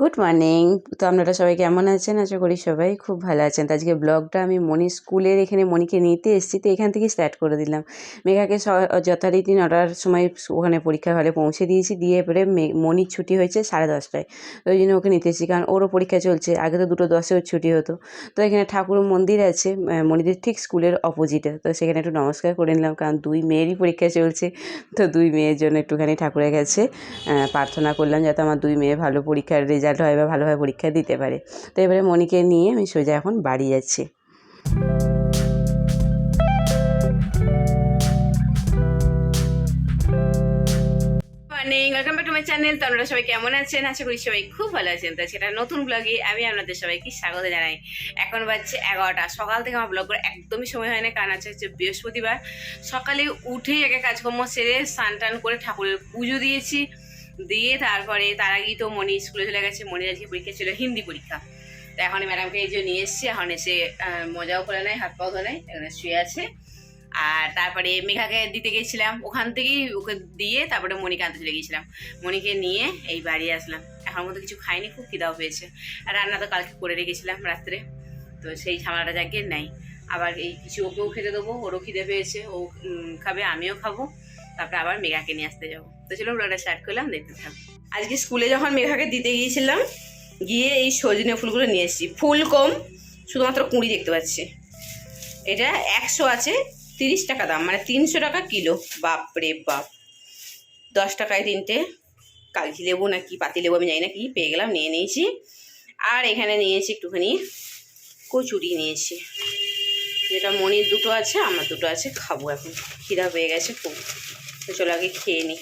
Good morning তো আপনারা সবাই কেমন আছেন? আশা করি সবাই খুব ভালো আছেন। তো আজকে ব্লগটা আমি মনি স্কুলের এখানে মনিকে নিতে এসেছি, তো এখান থেকে স্টার্ট করে দিলাম। মেঘাকে যথারীতি নটার সময় ওখানে পরীক্ষা হলে পৌঁছে দিয়েছি। দিয়ে এবারে মনির ছুটি হয়েছে সাড়ে দশটায়। তো ওই জন্য ওকে নিতে এসেছি। কারণ ওরও পরীক্ষা চলছে। আগে তো দুটো দশে ওর ছুটি হতো। তো এখানে ঠাকুর মন্দির আছে মনিদের ঠিক স্কুলের অপোজিটে তো সেখানে একটু নমস্কার করে নিলাম। কারণ দুই মেয়েরই পরীক্ষা চলছে। তো দুই মেয়ের জন্য একটুখানি ঠাকুরের কাছে প্রার্থনা করলাম। যাতে আমার দুই মেয়ে ভালো পরীক্ষার রেজাল্ট হয় বা ভালোভাবে পরীক্ষা দিতে পারে। তো এবারে মনিকে নিয়ে আমি সোজা এখন বাড়ি যাচ্ছি। Morning welcome back to my channel তো আপনারা সবাই কেমন আছেন? আশা করি সবাই খুব ভালো আছেন। তো সেটা নতুন ব্লগে আমি আপনাদের সবাইকে স্বাগত জানাই। এখন বাজছে এগারোটা। সকাল থেকে আমার ব্লগ করে একদমই সময় হয় না। কারণ আছে হচ্ছে বৃহস্পতিবার। সকালে উঠেই আগে কাজকর্ম সেরে স্নান টান করে ঠাকুরের পুজো দিয়েছি। দিয়ে তারপরে তার আগেই তো মনি স্কুলে চলে গেছে। মনির আজকে পরীক্ষা ছিল হিন্দি পরীক্ষা। তো এখন ম্যাডামকে এই যে নিয়ে এসছি। এখন এসে মজাও করে নেয় হাত পাও ধরে এখানে শুয়ে আছে। আর তারপরে মেঘাকে দিতে গেছিলাম ওখান থেকেই ওকে দিয়ে তারপরে মনিকে আনতে চলে গেছিলাম মনিকে নিয়ে এই বাড়ি আসলাম। এখন মতো কিছু খাইনি, খুব খিদাও পেয়েছে। আর রান্না তো কালকে করে রেখেছিলাম রাত্রে। তো সেই ঝামেলাটা যাকে নাই। আবার এই কিছু ওকেও খেতে দেবো, ওরও খিদে পেয়েছে, ও খাবে, আমিও খাব। তারপরে আবার মেঘাকে নিয়ে আসতে যাব। তো চলো ব্লগটা স্টার্ট করলাম, দেখতে থাকো। আজকে স্কুলে যখন মেঘাকে দিতে গিয়েছিলাম, গিয়ে এই সজনে ফুলগুলো নিয়ে এসেছি। ফুল কম, শুধুমাত্র কুঁড়ি দেখতে পাচ্ছি। এটা একশো আছে, তিরিশ টাকা দাম মানে তিনশো টাকা কিলো। বাপ রে বাপ। দশ টাকায় তিনটে। কাগজি লেবু না কি পাতি লেবু আমি জানি না কি, পেয়ে গেলাম, নিয়ে নিয়েছি। আর এখানে নিয়েছি একটুখানি কচুরি নিয়েছি। যেটা মনির দুটো আছে, আমার দুটো আছে, খাব এখন। খিদা পেয়ে গেছে খুব। তো চলো আগে খেয়ে নিই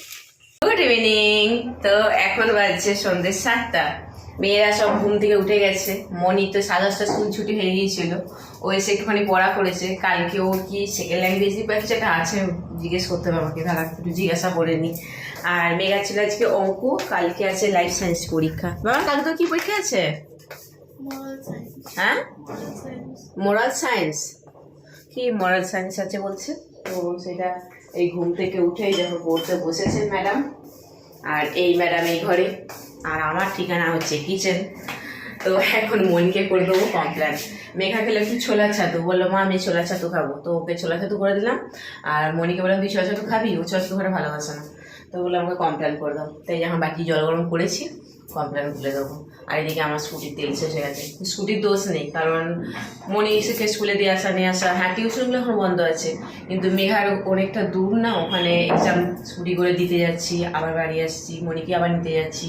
গুড ইভিনিং তো এখন বাজছে সন্ধ্যে সাতটা। মেয়েরা সব ঘুম থেকে উঠে গেছে। মনি তো সাড়ে দশটা স্কুল ছুটি হয়ে গিয়েছিল। ও এসে একটুখানি পড়া করেছে। কালকে ও কি সেকেন্ড ল্যাঙ্গুয়েজ পাচ্ছে এটা আছে জিজ্ঞেস করতে হবে আমাকে। তাহলে একটু জিজ্ঞাসা করে নি। আর মেঘা ছিল আজকে অঙ্ক কালকে আছে লাইফ সায়েন্স পরীক্ষা। বাবা কালকে তো কি পরীক্ষা আছে? হ্যাঁ? মোরাল সায়েন্স কি মোরাল সায়েন্স আছে বলছে? তো সেটা এই ঘুম থেকে উঠেই দেখো পড়তে বসেছেন ম্যাডাম। আর এই ম্যাডাম এই ঘরে। আর আমার ঠিকানা হচ্ছে কিচেন। তো এখন মনকে করে দেবো কমপ্লেন মেঘা খেলে একটু ছোলা ছাতু? বলল, মা, আমি ছোলা ছাতু খাব। তো ওকে ছোলা ছাতু করে দিলাম। আর মনিকে বললাম, তুই ছোলা ছাতু খাবি? ও ছোলা ছাতু করে ভালোবাসে না। তো বলল আমাকে কমপ্লেন করে দাও। তাই যখন বাকি জল গরম করেছি। কমপ্লেন খুলে দেবো আর এদিকে আমার স্কুটির তেল শেষ হয়ে গেছে। স্কুটির দোষ নেই, কারণ মনি এসেকে স্কুলে দিয়ে আসা, নিয়ে আসা হ্যাঁ টিউশনগুলো এখন বন্ধ আছে, কিন্তু মেঘার অনেকটা দূর না, ওখানে এক্সাম স্কুটি করে দিতে যাচ্ছি, আবার বাড়ি আসছি, মনিকে আবার নিতে যাচ্ছি,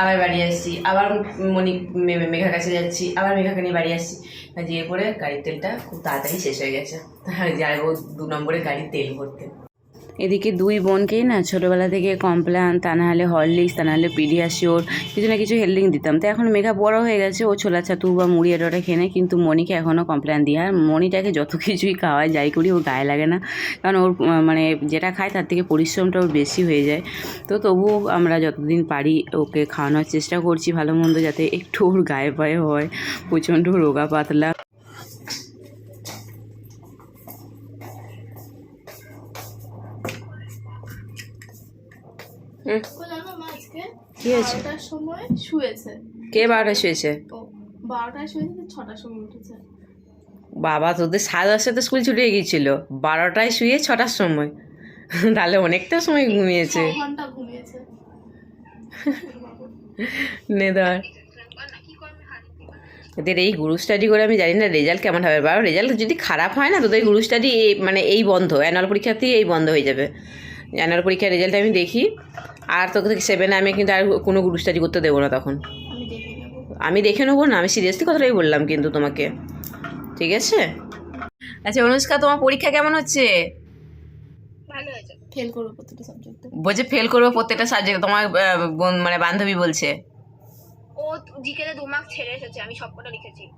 আবার বাড়ি আসছি, আবার মনি মেঘার কাছে যাচ্ছি, আবার মেঘাকে নিয়ে বাড়ি আসছি। দিয়ে পরে গাড়ির তেলটা খুব তাড়াতাড়ি শেষ হয়ে গেছে। যাব দু নম্বরে গাড়ির তেল ভরতে। এদিকে দুই বোনকেই না ছোটোবেলা থেকে কমপ্ল্যান তা না হলে হরলিক্স তা না হলে পিডিয়াশিওর কিছু না কিছু হেলদিং দিতাম। তো এখন মেঘা বড় হয়ে গেছে, ও ছোলা ছাতু বা মুড়ি এটা খেয়ে কিন্তু মনিকে এখনও কমপ্ল্যান দিই। আর মনিটাকে যত কিছুই খাওয়ায়, যাই করি, ওর গায়ে লাগে না। কারণ ওর মানে যেটা খায় তার থেকে পরিশ্রমটা ওর বেশি হয়ে যায়। তো তবুও আমরা যতদিন পারি ওকে খাওয়ানোর চেষ্টা করছি ভালো মন্দ যাতে একটু ওর গায়ে পায়ে হয়, প্রচণ্ড রোগা পাতলা। কি হয়েছে? সময় শুয়েছে। কে বারোটা শুয়েছে? বারোটায় শুয়েছে ছটার সময় উঠেছে। বাবা তোদের সাড়ে দশটাতে স্কুল ছুটি গিয়েছিল। বারোটায় শুয়ে ছটার সময়। তাহলে অনেকটা সময় ঘুমিয়েছে। নে ধর। এদের এই গ্রুপ স্টাডি করে আমি জানি না রেজাল্ট কেমন হবে। বাবা রেজাল্ট যদি খারাপ হয় না তোদের গ্রুপ স্টাডি মানে এই বন্ধ। অ্যানুয়াল পরীক্ষাতেই এই বন্ধ হয়ে যাবে। অ্যানুয়াল পরীক্ষার রেজাল্ট আমি দেখি। আর তোকে সেভেনে আমি কিন্তু আর কোনো গ্রুপ স্টাডি করতে দেবো না তখন। আমি দেখে নেব। আমি দেখে নেব না আমি সিরিয়াসলি কথাটাই বললাম কিন্তু তোমাকে। ঠিক আছে? আচ্ছা অনুষ্কা তোমার পরীক্ষা কেমন হচ্ছে? ফেল করব প্রত্যেকটা সাবজেক্টে বলছে ফেল করব প্রত্যেকটা সাবজেক্ট তোমার বোন- মানে বান্ধবী বলছে। ও জিকেতে দু মার্ক ছেড়ে এসেছে আমি সবকটা লিখেছি।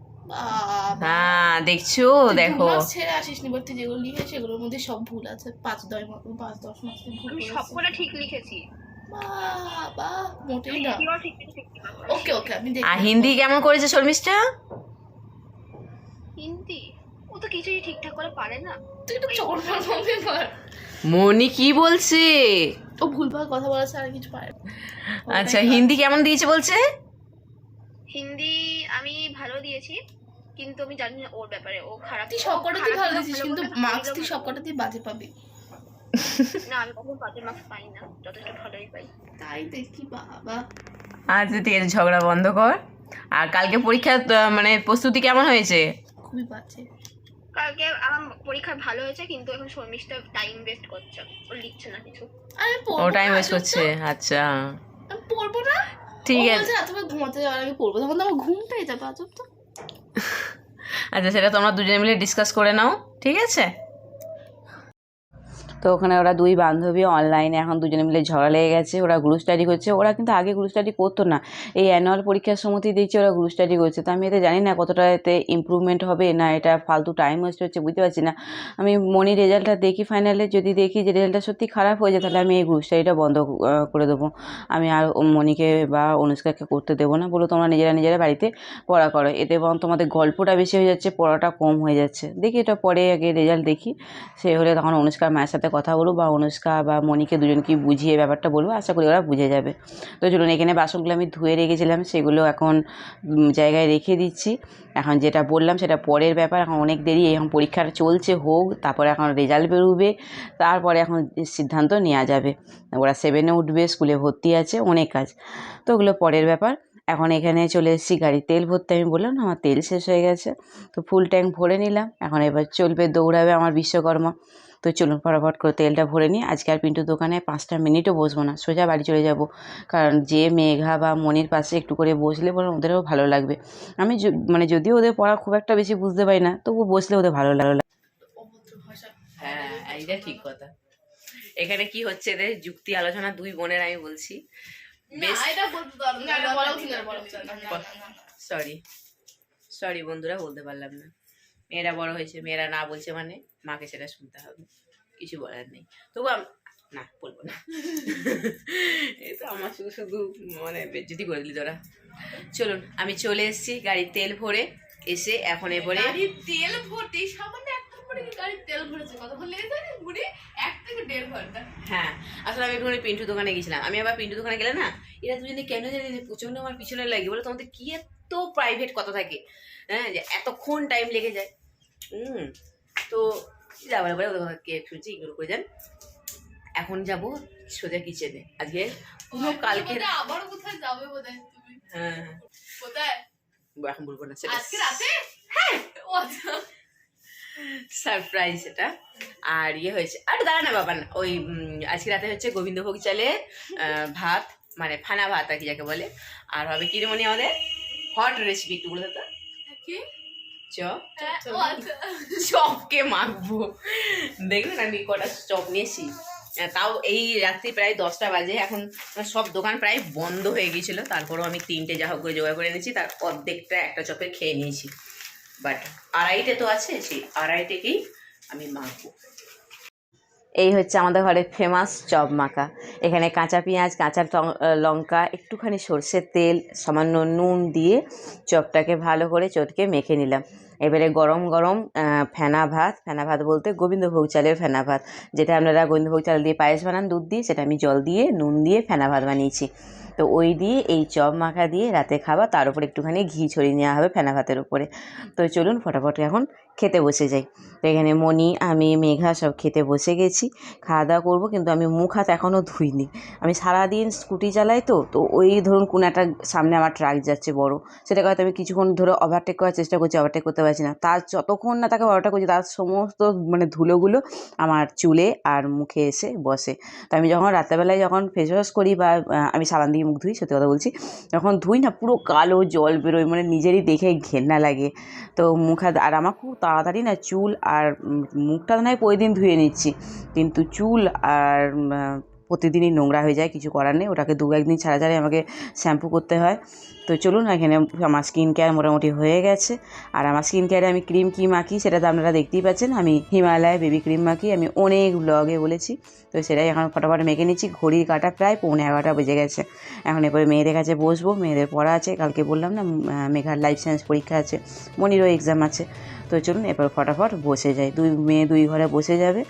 হ্যাঁ দেখছ? দেখো। ছেড়ে আসিস নি যেগুলো লিখে সেগুলোর মধ্যে সব ভুল আছে পাঁচ দশ পাঁচ দশ মার্ক আমি সবকটা ঠিক লিখেছি। ওকে ওকে আমি আর হিন্দি কেমন করেছে শর্মিষ্ঠা? হিন্দি? ও তো কিছুই ঠিকঠাক করে পারে না। তুই মার মার মনি কি বলছে? ও ভুলভাল কথা বলেছে আর কিছু পারে না। আচ্ছা হিন্দি কেমন দিয়েছে বলছে? হিন্দি আমি ভালো দিয়েছি কিন্তু আমি জানি না ওর ব্যাপারে ও খারাপ তুই সবকটাতেই ভালো দিয়েছিস কিন্তু মার্কস তুই সবকটাতেই বাজে পাবি। না আমি কখনো মার্কস পাই না। যথেষ্ট ভালোই পাই। তাই দেখি বাবা। আচ্ছা ঠিক আছে ঝগড়া বন্ধ কর। আর কালকে পরীক্ষা মানে প্রস্তুতি কেমন হয়েছে? খুবই বাজে। কালকে আমার পরীক্ষা ভালো হয়েছে কিন্তু এখন শর্মিষ্ঠা টাইম ওয়েস্ট করছে। ও লিখছে না কিছু। আমি ও টাইম ওয়েস্ট করছে আচ্ছা। পড়ব না? ঠিক আছে। রাতে ঘুমাতে যাওয়ার আগে পড়ব। তখন তো আমার ঘুমটাই যাবে আজব তো। আচ্ছা সেটা তোমরা দুজনে মিলে ডিসকাস করে নাও ঠিক আছে? তো ওখানে ওরা দুই বান্ধবী অনলাইনে এখন দুজনে মিলে ঝগড়া লেগে গেছে, ওরা গ্রুপ স্টাডি করছে। ওরা কিন্তু আগে গ্রুপ স্টাডি করতো না। এই অ্যানুয়াল পরীক্ষার সময়তেই দেখছি ওরা গ্রুপ স্টাডি করছে। তো আমি এতে জানি না কতটা এতে ইমপ্রুভমেন্ট হবে না এটা ফালতু টাইম ওয়েস্ট হচ্ছে, বুঝতে পারছি না। আমি মনি রেজাল্টটা দেখি ফাইনালে যদি দেখি যে রেজাল্টটা সত্যি খারাপ হয়ে যায়, তাহলে আমি এই গ্রুপ স্টাডিটা বন্ধ করে দেবো। আমি আর মনিকে বা অনুষ্কাকে করতে দেবো না। বলো তোমরা নিজেরা নিজেরা বাড়িতে পড়া করো। এতে বরং তোমাদের গল্পটা বেশি হয়ে যাচ্ছে, পড়াটা কম হয়ে যাচ্ছে। দেখি এটা পরে আগে রেজাল্ট দেখি। সে হলে তখন অনুষ্কার মায়ের সাথে কথা বলব বা অনুষ্কা বা মনিকে দুজনকে বুঝিয়ে ব্যাপারটা বলব আশা করি ওরা বুঝে যাবে। তো চলুন, এখানে বাসনগুলো আমি ধুয়ে রেখেছিলাম, সেগুলো এখন জায়গায় রেখে দিচ্ছি। এখন যেটা বললাম, সেটা পরের ব্যাপার। এখন অনেক দেরি, এখন পরীক্ষাটা চলছে, হোক, তারপরে এখন রেজাল্ট বেরোবে, তারপরে এখন সিদ্ধান্ত নেওয়া যাবে। ওরা সেভেনে উঠবে, স্কুলে ভর্তি আছে, অনেক কাজ। তো ওগুলো পরের ব্যাপার। এখন এখানে চলে এসেছি গাড়ি তেল ভরতে। আমি বললাম, না, আমার তেল শেষ হয়ে গেছে। তো ফুল ট্যাঙ্ক ভরে নিলাম। এখন এবার চলবে দৌড়াবে আমার বিশ্বকর্মা। তো চলুন ফটাফট করে তেলটা ভরে নিই। আজকে আর পিন্টুর দোকানে পাঁচটা মিনিটও বসবো না সোজা বাড়ি চলে যাব। কারণ যে মেঘা বা মনির পাশে একটু করে বসলে বরং ওদেরও ভালো লাগবে। আমি মানে যদিও ওদের পড়া খুব একটা বেশি বুঝতে পারি না তবু বসলে ওদের ভালো লাগল। হ্যাঁ এইটা ঠিক কথা। এখানে কি হচ্ছে রে? যুক্তি আলোচনা দুই বোনের আমি বলছি। বলা বলা। সরি সরি বন্ধুরা বলতে পারলাম না। মেয়েরা বড় হয়েছে মেয়েরা না বলছে মানে মাকে সেটা শুনতে হবে। কিছু বলার নেই। তবু না বলব না। এই তো আমার শুধু শুধু মানে বেজ্জতি করে দিলি তোরা। চলুন আমি চলে এসেছি গাড়ির তেল ভরে। এসে এখন এবারে তেল ভর্তি সামান্য হ্যাঁ আসলে আমি একটুখানি পিন্টু দোকানে গেছিলাম। আমি আবার পিন্টু দোকানে গেলে না এরা দুজনে কেন জানি প্রচণ্ড আমার পিছনে লাগে। বলে তোমাদের কি এত প্রাইভেট কথা থাকে? হ্যাঁ যে এতক্ষণ টাইম লেগে যায়। তো যাবার পরে ওদের কথা কে শুনছি ইগনোর করে যান এখন যাব সোজা কিচেনে আজকে পুরো কালকে আবারও কোথায় যাবে বোধহয় তুমি? হ্যাঁ হ্যাঁ, কোথায়? এখন বলব না সেটা আজকে রাতে? হ্যাঁ। আচ্ছা। সারপ্রাইজ এটা। আর ইয়ে হয়েছে আর দাঁড়া না বাবা না। ওই আজকে রাতে হচ্ছে গোবিন্দভোগ চালে ভাত মানে ফানা ভাত আর কি যাকে বলে। আর হবে কি মনে আমাদের হট রেসিপি একটু বলে দাদা কি? চপ হ্যাঁ, আচ্ছা। চপকে মাখবো। দেখবেন আমি কটা চপ নিয়েছি? তাও এই রাত্রি প্রায় দশটা বাজে। এখন সব দোকান প্রায় বন্ধ হয়ে গিয়েছিল। তারপরেও আমি তিনটে যা হোক করে জোগাড় করে এনেছি। তার অর্ধেকটা একটা চপে খেয়ে নিয়েছি। বাট আড়াইটে তো আছে সেই আড়াইটেকেই আমি মাখবো। এই হচ্ছে আমাদের ঘরের ফেমাস চপ মাখা। এখানে কাঁচা পেঁয়াজ কাঁচা লঙ্কা একটুখানি সর্ষের তেল সামান্য নুন দিয়ে চপটাকে ভালো করে চটকে মেখে নিলাম। এবারে গরম গরম ফেনা ভাত। ফেনা ভাত বলতে গোবিন্দভোগ চালের ফেনা ভাত, যেটা আপনারা গোবিন্দভোগ চাল দিয়ে পায়েস বানান, দুধ দিয়ে, সেটা আমি জল দিয়ে, নুন দিয়ে ফেনা ভাত বানিয়েছি। তো ওই দিয়ে এই চপ মাখা দিয়ে রাতে খাওয়া, তার উপর একটুখানি ঘি ছড়িয়ে নেওয়া হবে ফেনা ভাতের উপরে। তো চলুন, ফটাফট এখন খেতে বসে যাই। তো এখানে মণি, আমি, মেঘা সব খেতে বসে গেছি। খাওয়া দাওয়া করব, কিন্তু আমি মুখ হাত এখনও ধুইনি। আমি সারাদিন স্কুটি চালাই তো তো ওই ধরুন কোনো একটা সামনে আমার ট্রাক যাচ্ছে বড়। সেটাকে হয়তো আমি কিছুক্ষণ ধরে ওভারটেক করার চেষ্টা করছি ওভারটেক করতে পারছি না। তার যতক্ষণ না তাকে ওভারটেক করছি, তার সমস্ত মানে ধুলোগুলো আমার চুলে আর মুখে এসে বসে। তো আমি যখন রাত্রেবেলায় যখন ফেস ওয়াশ করি বা আমি সাবান দিয়ে মুখ ধুই, সত্যি কথা বলছি, যখন ধুই না, পুরো কালো জল বেরোয় মানে নিজেরই দেখে ঘেন্না লাগে। তো মুখ হাত, আর আমার খুব তাড়াতাড়ি না চুল আর মুখটা নয় প্রতিদিন ধুয়ে নিচ্ছি। কিন্তু চুল আর প্রতিদিনই নোংরা হয়ে যায়, কিছু করার নেই। ওটাকে দু একদিন ছাড়া ছাড়াই আমাকে শ্যাম্পু করতে হয়। তো চলুন, এখানে আমার স্কিন কেয়ার মোটামুটি হয়ে গেছে। আর আমার স্কিন কেয়ারে আমি ক্রিম কী মাখি সেটা তো আপনারা দেখতেই পাচ্ছেন। আমি হিমালয় বেবি ক্রিম মাখি, আমি অনেক ব্লগে বলেছি। তো সেটাই এখন ফটাফট মেখে নিচ্ছি। ঘড়ির কাটা প্রায় পৌনে এগারোটা বেজে গেছে। এখন এরপরে মেয়েদের কাছে বসবো। মেয়েদের পড়া আছে। কালকে বললাম না মেঘার লাইফ সায়েন্স পরীক্ষা আছে। মনিরও এক্সাম আছে। তো চলুন এবার ফটাফট বসে যাই। দুই মেয়ে দুই ঘরে বসে যাবে।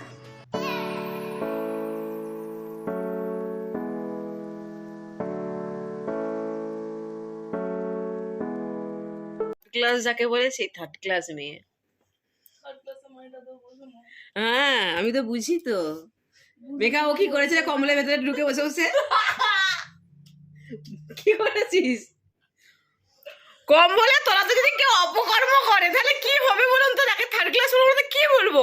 ক্লাস যাকে বলে সেই থার্ড ক্লাস মেয়ে। থার্ড ক্লাসে মাইটা তো বসে না হ্যাঁ আমি তো বুঝি তো। মেঘা ও কি করেছে? কমলের ভেতরে ঢুকে বসে বসে। কি করেছিস? কম বলে তোরা তো যদি কেউ অপকর্ম করে, তাহলে কি হবে বলুন তো? তাকে থার্ড ক্লাস বলব তো কি বলব?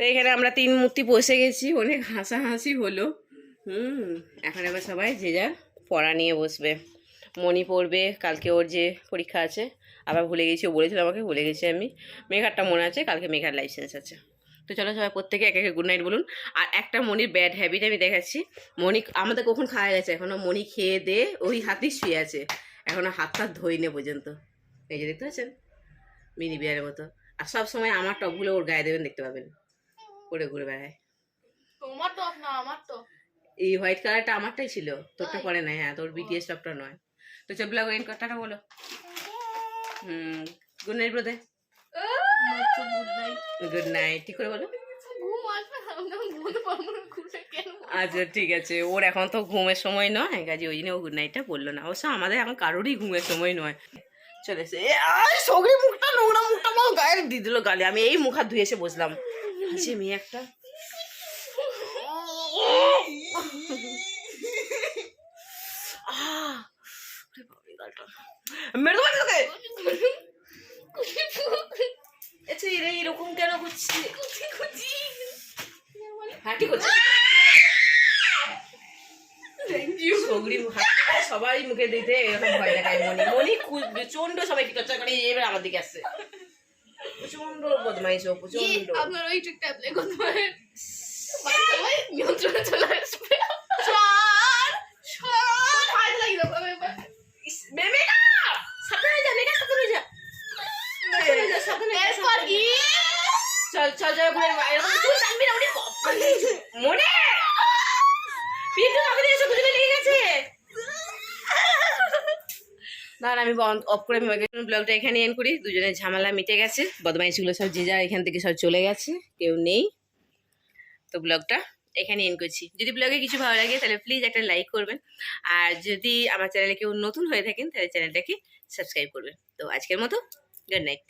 তো এখানে আমরা তিন মূর্তি বসে গেছি, অনেক হাসাহাসি হলো। হুম, এখন এবার সবাই যে যার পড়া নিয়ে বসবে। মণি পড়বে, কালকে ওর যে পরীক্ষা আছে, আবার ভুলে গেছি, ও বলেছিল আমাকে, ভুলে গেছি আমি। মেঘারটা মনে আছে, কালকে মেঘার লাইসেন্স আছে। তো চলো সবাই প্রত্যেকে এক একে গুড নাইট বলুন। আর একটা মনির ব্যাড হ্যাবিট আমি দেখাচ্ছি। মনি আমাদের কখন খাওয়া গেছে? এখনও মনি খেয়ে দে, ওই হাতেই শুয়ে আছে। এখনও হাত হাত ধইনে পর্যন্ত। এই যে দেখতে পাচ্ছেন? মিনি বিয়ারের মতো। আর সব সময় আমার টপগুলো ওর গায়ে দেবেন দেখতে পাবেন। পরে ঘুরে বেড়ায়। তোমার তো না আমার তো এই হোয়াইট কালারটা আমারটাই ছিল। তোরটা পরে নাই হ্যাঁ তোর বিটিএস টপটা নয়। তো চল ব্লগ এন্ড কথাটা বলো। হুম গুড নাইট ব্রদে গুড নাইট গুড নাইট ঠিক করে বলো। ঘুম আসবে আচ্ছা ঠিক আছে। ওর এখন তো ঘুমের সময় নয় কাজে ওই জন্য ও গুড নাইটটা বলল না। অবশ্য আমাদের এখন কারোরই ঘুমের সময় নয়। চলে এসে সগরি মুখটা নোংরা মুখটা আমার গায়ে দিয়ে দিল গালে। আমি এই মুখ হাত ধুয়ে এসে বসলাম। আছে মেয়ে একটা। মেরে দেবো তোকে? আচ্ছা এরকম কেন করছি? হ্যাঁ ঠিক আছে সগরি মুখ হাত- সবাই দিতে এরকম ভয় দেখায় মনি। মনি প্রচণ্ড সবাই টর্চা করে এবার আমার দিকে আসছে। প্রচণ্ড বদমাইশ ও প্রচণ্ড আপনার ওই ট্রিকটা অ্যাপ্লাই করতে পারেন সবাই নিয়ন্ত্রণে চলে আসবে। চল। চল চল ঘুরে এরকম তুই টানবি না মনে। পিন্টু তাড়াতাড়ি এসো দুজনে দাঁড়ান আমি অফ করে আমি ব্লগটা এখানে এন করি। দুজনের ঝামেলা মিটে গেছে। বদমাইশগুলো সব যে যা এখান থেকে সব চলে গেছে, কেউ নেই। তো ব্লগটা এখানে এন করছি। যদি ব্লগে কিছু ভালো লাগে তাহলে প্লিজ একটা লাইক করবেন। আর যদি আমার চ্যানেলে কেউ নতুন হয়ে থাকেন, তাহলে চ্যানেলটাকে সাবস্ক্রাইব করবেন। তো আজকের মতো গুড নাইট